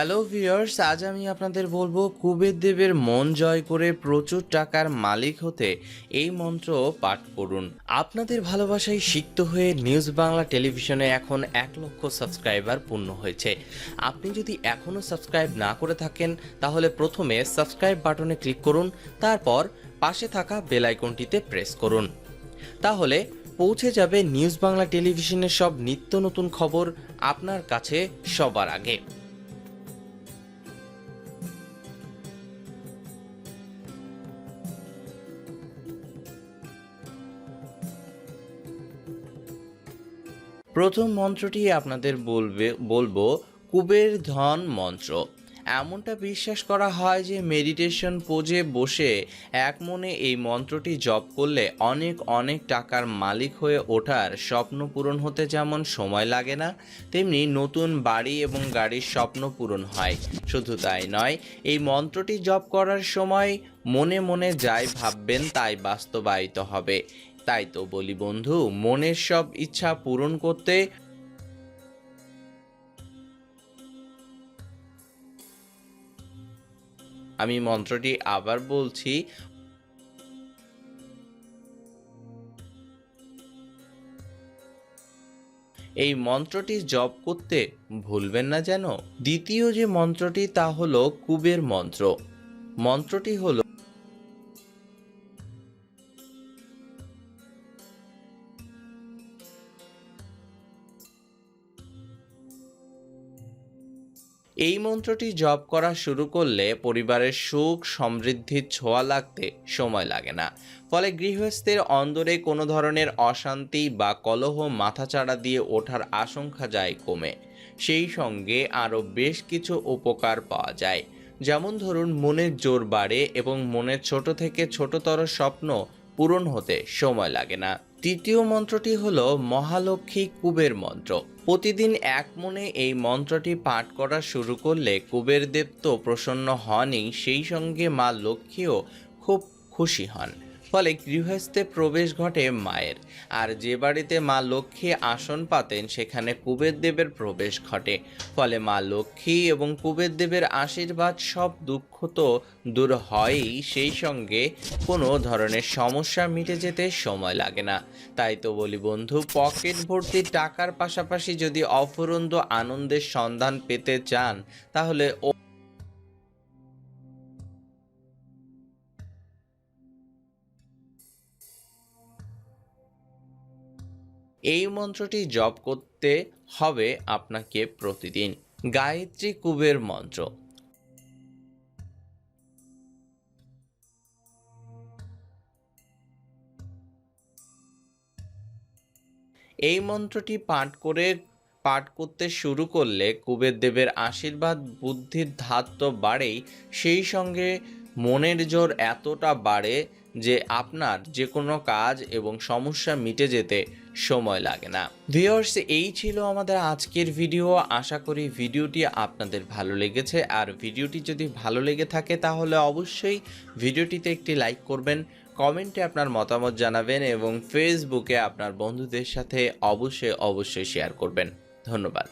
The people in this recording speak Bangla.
হ্যালো ভিউয়ার্স আজ আমি আপনাদের বলব কুবের দেবের মন জয় করে প্রচুর টাকার মালিক হতে এই মন্ত্র পাঠ করুন। আপনাদের ভালোবাসায় সিক্ত হয়ে নিউজ বাংলা টেলিভিশনে এখন এক লক্ষ সাবস্ক্রাইবার পূর্ণ হয়েছে। আপনি যদি এখনও সাবস্ক্রাইব না করে থাকেন, তাহলে প্রথমে সাবস্ক্রাইব বাটনে ক্লিক করুন, তারপর পাশে থাকা বেল আইকনটিতে প্রেস করুন। তাহলে পৌঁছে যাবে নিউজ বাংলা টেলিভিশনের সব নিত্য নতুন খবর আপনার কাছে সবার আগে। প্রথম মন্ত্রটি আপনাদের বলবে, বলব, কুবের ধন মন্ত্র। এমনটা বিশ্বাস করা হয় যে মেডিটেশন পোজে বসে এক মনে এই মন্ত্রটি জপ করলে অনেক অনেক টাকার মালিক হয়ে ওঠার স্বপ্ন পূরণ হতে যেমন সময় লাগে না, তেমনি নতুন বাড়ি এবং গাড়ির স্বপ্ন পূরণ হয়। শুধু তাই নয়, এই মন্ত্রটি জপ করার সময় মনে মনে যাই ভাববেন তাই বাস্তবায়িত হবে। তাই তো বলি বন্ধু, মনের সব ইচ্ছা পূরণ করতে আমি মন্ত্রটি আবার বলছি, এই মন্ত্রটি জপ করতে ভুলবেন না যেন। দ্বিতীয় যে মন্ত্রটি তা হলো কুবের মন্ত্র। মন্ত্রটি হলো এই মন্ত্রটি জপ করা শুরু করলে পরিবারের সুখ সমৃদ্ধির ছোঁয়া লাগতে সময় লাগে না। ফলে গৃহস্থের অন্দরে কোনো ধরনের অশান্তি বা কলহ মাথাচাড়া দিয়ে ওঠার আশঙ্কা যায় কমে। সেই সঙ্গে আরও বেশ কিছু উপকার পাওয়া যায়। যেমন ধরুন, মনের জোর বাড়ে এবং মনের ছোট থেকে ছোটতর স্বপ্ন পূরণ হতে সময় লাগে না। তৃতীয় মন্ত্রটি হল মহালক্ষ্মী কুবের মন্ত্র। প্রতিদিন এক মনে এই মন্ত্রটি পাঠ করা শুরু করলে কুবের দেব তো প্রসন্ন হনই, সেই সঙ্গে মা লক্ষ্মীও খুব খুশি হন। ফলে গৃহস্থে প্রবেশ ঘটে মায়ের। আর যে বাড়িতে মা লক্ষ্মী আসন পাতেন, সেখানে কুবের দেবের প্রবেশ ঘটে। ফলে মা লক্ষ্মী এবং কুবের দেবের আশীর্বাদ সব দুঃখ তো দূর হয়ই, সেই সঙ্গে কোনো ধরনের সমস্যা মিটে যেতে সময় লাগে না। তাই তো বলি বন্ধু, পকেট ভর্তি টাকার পাশাপাশি যদি অফুরন্ত আনন্দের সন্ধান পেতে চান, তাহলে এই মন্ত্রটি জপ করতে হবে আপনাকে প্রতিদিন। গায়ত্রী কুবের মন্ত্র। এই মন্ত্রটি পাঠ করে, পাঠ করতে শুরু করলে কুবের দেবের আশীর্বাদ, বুদ্ধির ধাত তো বাড়েই, সেই সঙ্গে মনের জোর এতটা বাড়ে যে আপনার যে কোনো কাজ এবং সমস্যা মিটে যেতে সময় লাগে না। ভিওর্স এই ছিল আমাদের আজকের ভিডিও আশা করি ভিডিওটি আপনাদের ভালো লেগেছে। আর ভিডিওটি যদি ভালো লেগে থাকে, তাহলে অবশ্যই ভিডিওটিতে একটি লাইক করবেন কমেন্টে আপনার মতামত জানাবেন এবং ফেসবুকে আপনার বন্ধুদের সাথে অবশ্যই অবশ্যই শেয়ার করবেন। ধন্যবাদ।